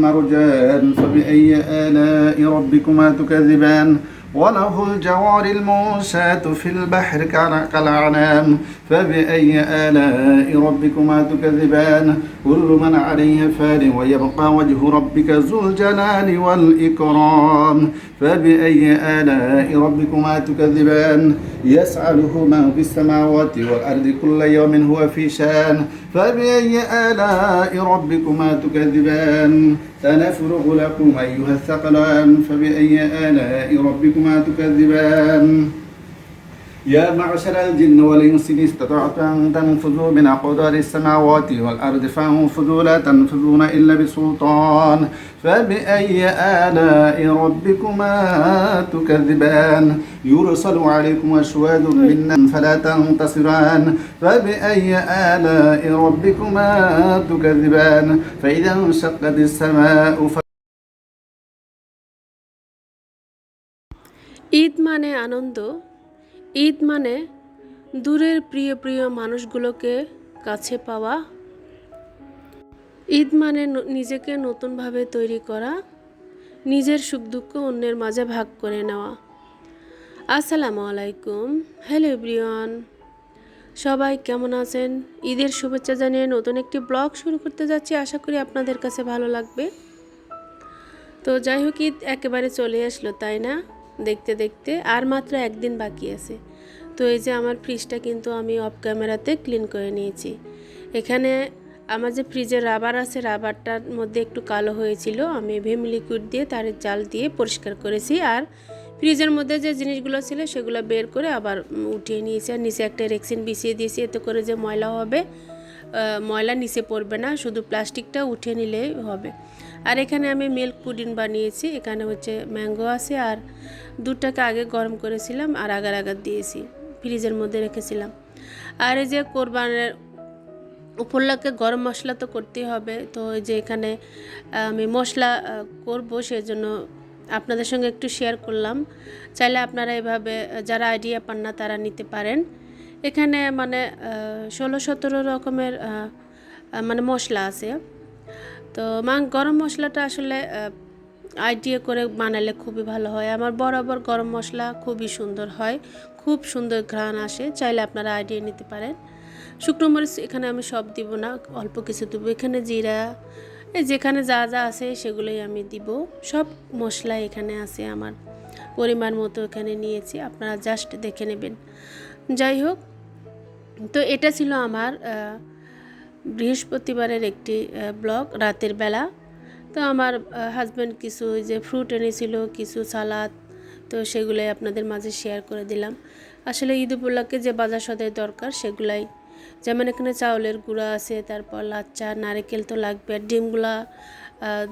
مرجان فبأي آلاء ربكما تكذبان؟ وله الجوار الموسات في البحر كال- كالأعلام فبأي آلاء ربكما تكذبان؟ كل من عليها فان ويبقى وجه ربك ذو الجلال والإكرام. فبأي آلاء ربكما تكذبان؟ يسأله من في السماوات والأرض كل يوم هو في شان. فبأي آلاء ربكما تكذبان؟ سنفرغ لكم أيها الثقلان. فبأي آلاء ربكما تكذبان؟ يا معشر الجن والإنس إن استطعتم أن تنفذوا من أقدار السماوات والأرض فانفذوا لا تنفذون إلا بسلطان فبأي آلاء ربكما تكذبان يرسل عليكم أشواذ من فلا تنتصران فبأي آلاء ربكما تكذبان فإذا انشقت السماء ف... ঈদ মানে আনন্দ ঈদ মানে দূরের প্রিয় প্রিয় মানুষগুলোকে কাছে পাওয়া। ঈদ মানে নিজেকে নতুনভাবে তৈরি করা, নিজের সুখ দুঃখ অন্যের মাঝে ভাগ করে নেওয়া। আসসালামু আলাইকুম, হ্যালো এভরিওয়ান। সবাই কেমন আছেন? ঈদের শুভেচ্ছা জানিয়ে নতুন একটি ব্লগ শুরু করতে যাচ্ছি। আশা করি আপনাদের কাছে ভালো লাগবে। তো যাই হোক, ঈদ একেবারে চলে আসলো, তাই না? দেখতে দেখতে আর মাত্র একদিন বাকি আছে। তো এই যে আমার ফ্রিজটা কিন্তু আমি অফ ক্যামেরাতে ক্লিন করে নিয়েছি। এখানে আমার যে ফ্রিজের রাবার আছে রাবারটার মধ্যে একটু কালো হয়েছিল। আমি ভিম লিকুইড দিয়ে তার জাল দিয়ে পরিষ্কার করেছি আর ফ্রিজের মধ্যে যে জিনিসগুলো ছিল সেগুলো বের করে আবার উঠিয়ে নিয়েছি। আর নিচে একটা রেক্সিন বিছিয়ে দিয়েছি, এতে করে যে ময়লা হবে ময়লা নিচে পড়বে না, শুধু প্লাস্টিকটা উঠিয়ে নিলেই হবে। আর এখানে আমি মিল্ক পুডিং বানিয়েছি, এখানে হচ্ছে ম্যাঙ্গো আছে, আর দুধটাকে আগে গরম করেছিলাম আর আগার আগার দিয়েছি, ফ্রিজের মধ্যে রেখেছিলাম। আর এই যে কোরবানের উপরলাকে গরম মশলা তো করতেই হবে, তো যে এখানে আমি মশলা করব সেজন্য আপনাদের সঙ্গে একটু শেয়ার করলাম। চাইলে আপনারা এভাবে, যারা আইডিয়া পান না তারা নিতে পারেন। এখানে মানে ষোলো সতেরো রকমের মানে মশলা আছে। তো মাং গরম মশলাটা আসলে আইডিয়া করে বানালে খুবই ভালো হয়। আমার বরাবর গরম মশলা খুবই সুন্দর হয়। খুব সুন্দর ঘ্রাণ আসে। চাইলে আপনারা আইডিয়া নিতে পারেন। শুকনো মরিচ এখানে আমি সব দিব না, অল্প কিছু দেবো। এখানে জিরা, এই যেখানে যা যা আছে সেগুলোই আমি দিব। সব মশলা এখানে আছে। আমার পরিমাণ মতো এখানে নিয়েছি। আপনারা জাস্ট দেখে নেবেন। যাই হোক তো এটা ছিল আমার বৃহস্পতিবারের একটি ব্লগ রাতের বেলা। তো আমার হাজব্যান্ড কিছু যে ফ্রুট এনেছিল, কিছু সালাদ তো সেগুলোই আপনাদের মাঝে শেয়ার করে দিলাম। আসলে ঈদ উপলক্ষে যে বাজার সদাই দরকার, সেগুলাই যেমন এখানে চাউলের গুঁড়া আছে, তারপর লাচ্চা, নারকেল তো লাগবে, আর ডিমগুলা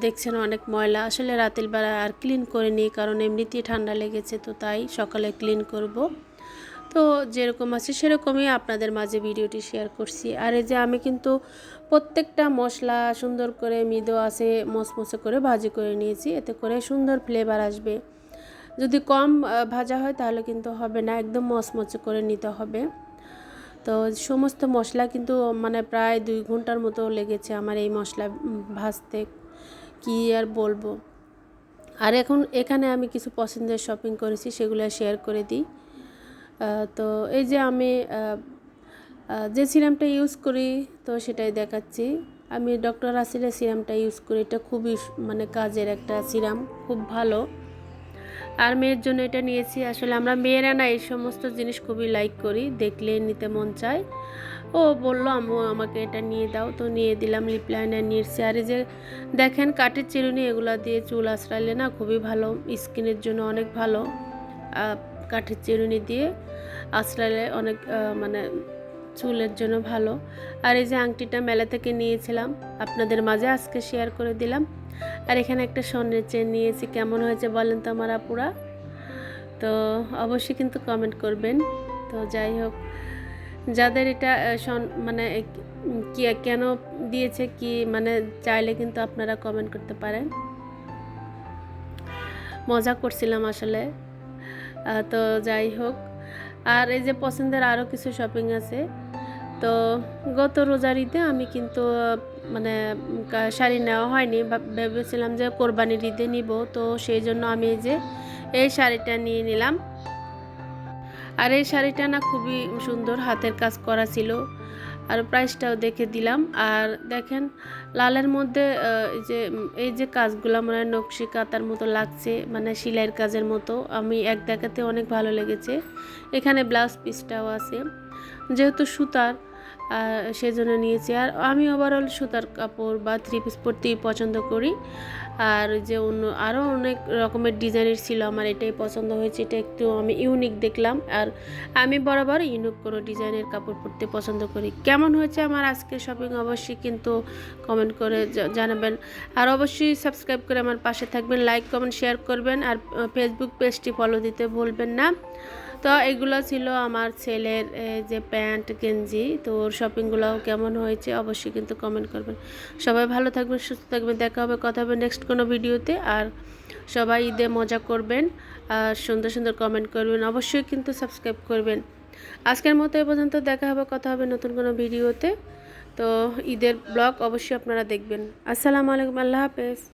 দেখছেন অনেক ময়লা। আসলে রাতের বেলা আর ক্লিন করে নিই কারণ এমনিতেই ঠান্ডা লেগেছে, তো তাই সকালে ক্লিন করব। তো যেরকম আছে সেরকমই আপনাদের মাঝে ভিডিওটি শেয়ার করছি। আর এই যে আমি কিন্তু প্রত্যেকটা মশলা সুন্দর করে মৃদু আছে মচমচে করে ভাজি করে নিয়েছি, এতে করে সুন্দর ফ্লেভার আসবে। যদি কম ভাজা হয় তাহলে কিন্তু হবে না, একদম মচমচে করে নিতে হবে। তো সমস্ত মশলা কিন্তু মানে প্রায় দুই ঘণ্টার মতো লেগেছে আমার এই মশলা ভাজতে। কি আর বলব? আর এখন এখানে আমি কিছু পছন্দের শপিং করেছি, সেগুলো শেয়ার করে দিই। তো এই যে আমি যে সিরামটা ইউজ করি, তো সেটাই দেখাচ্ছি। আমি ডক্টর রাসেলের সিরামটা ইউজ করি। এটা খুবই মানে কাজের একটা সিরাম, খুব ভালো। আর মেয়ের জন্য এটা নিয়েছি। আসলে আমরা মেয়েরা না, এই সমস্ত জিনিস খুবই লাইক করি, দেখলে নিতে মন চায়। ও বলল, আম্মু, আমাকে এটা নিয়ে দাও। তো নিয়ে দিলাম লিপ লাইনার নিয়েছি। আর এই যে দেখেন, কাঠের চিরুনি, এগুলো দিয়ে চুল আশ্রাইলে না খুবই ভালো, স্কিনের জন্য অনেক ভালো। কাঠের চিরুনি দিয়ে। আশ্রাইলে অনেক মানে চুলের জন্য ভালো। আর এই যে আংটিটা মেলা থেকে নিয়েছিলাম, আপনাদের মাঝে আজকে শেয়ার করে দিলাম। আর এখানে একটা স্বর্ণের চেন নিয়েছি, কেমন হয়েছে বলেন তো আমার আপুরা? তো অবশ্যই কিন্তু কমেন্ট করবেন। তো যাই হোক, যাদের এটা মানে কি, কেন দিয়েছে, কি মানে চাইলে কিন্তু আপনারা কমেন্ট করতে পারেন। মজা করছিলাম আসলে। তো যাই হোক আর এই যে পছন্দের আরও কিছু শপিং আছে। তো গত রোজার ঈদে আমি কিন্তু মানে শাড়ি নেওয়া হয়নি। ভাব- ভেবেছিলাম যে কোরবানির ঈদে নিব। তো সেই জন্য আমি এই যে এই শাড়িটা নিয়ে নিলাম। আর এই শাড়িটা না খুবই সুন্দর হাতের কাজ করা ছিল। আর প্রাইসটাও দেখে দিলাম। আর দেখেন, লালের মধ্যে যে, এই যে কাজগুলো মানে নকশি কাতার মতো লাগছে মানে সেলাইয়ের কাজের মতো, আমি এক দেখাতে অনেক ভালো লেগেছে। এখানে ব্লাউজ পিসটাও আছে। যেহেতু সুতার আহ, সেজন্য নিয়েছি। আর আমি ওভারঅল সুতার কাপড় বা থ্রি পিস পরতেই পছন্দ করি। আর যে অন্য আরও অনেক রকমের ডিজাইনের ছিল আমার এটাই পছন্দ হয়েছে এটা একটু আমি ইউনিক দেখলাম। আর আমি বরাবর ইউনিক কোনো ডিজাইনের কাপড় পরতে পছন্দ করি। কেমন হয়েছে আমার আজকের শপিং অবশ্যই কিন্তু কমেন্ট করে জানাবেন। আর অবশ্যই সাবস্ক্রাইব করে আমার পাশে থাকবেন লাইক কমেন্ট শেয়ার করবেন। আর ফেসবুক পেজটি ফলো দিতে ভুলবেন না। তো এগুলো ছিল আমার ছেলের যে প্যান্ট, গেঞ্জি। তো ওর শপিংগুলো কেমন হয়েছে অবশ্যই কিন্তু কমেন্ট করবেন। সবাই ভালো থাকবেন, সুস্থ থাকবেন, দেখা হবে, কথা হবে নেক্সট কোনো ভিডিওতে। আর সবাই ঈদে মজা করবেন আর সুন্দর সুন্দর কমেন্ট করবেন। অবশ্যই কিন্তু সাবস্ক্রাইব করবেন। আজকের মতো এ পর্যন্ত দেখা হবে, কথা হবে নতুন কোনো ভিডিওতে। তো ঈদের ব্লগ অবশ্যই আপনারা দেখবেন। আসসালামু আলাইকুম, আল্লাহ হাফেজ।